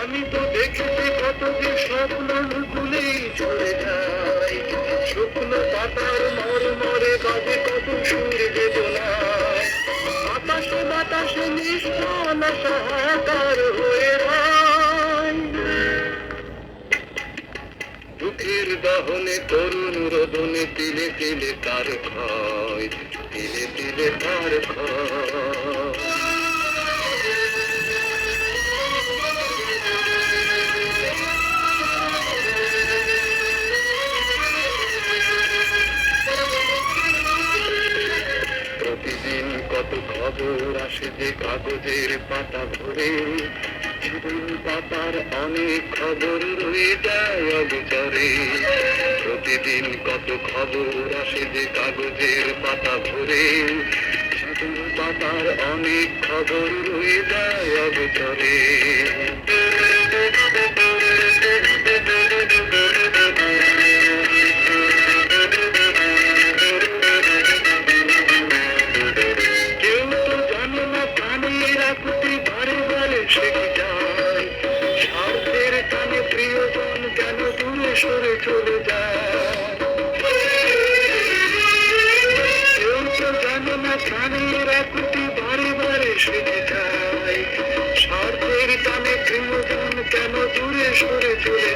আমি তো দেখেছি কত যে স্বপ্ন মুকুলে ঝরে শুকনো পাতার মর মরে বাজে কত সুর বেদনায়। বাতাসে বাতাসে নিষ্প্রাণ সহাকার দুঃখের দহনে তরুণ রোদনে তিলে তিলে তার ক্ষয় তিলে তিলে তার ক্ষয় প্রতিদিন কত খবর আসে যে কাগজের পাতা ভরে। জীবন পাতার অনেক খবর রয়ে যায় অগোচরে প্রতিদিন কত খবর আসে যে কাগজের পাতা ভরে। জীবন পাতার অনেক খবর রয়ে যায় অগোচরে সরে চলে যায়। কেউ তো জানে না প্রাণের আকুতি বারে বারে সেরে যায়। স্বার্থের টানে প্রিয়জন কেন দূরে সরে চলে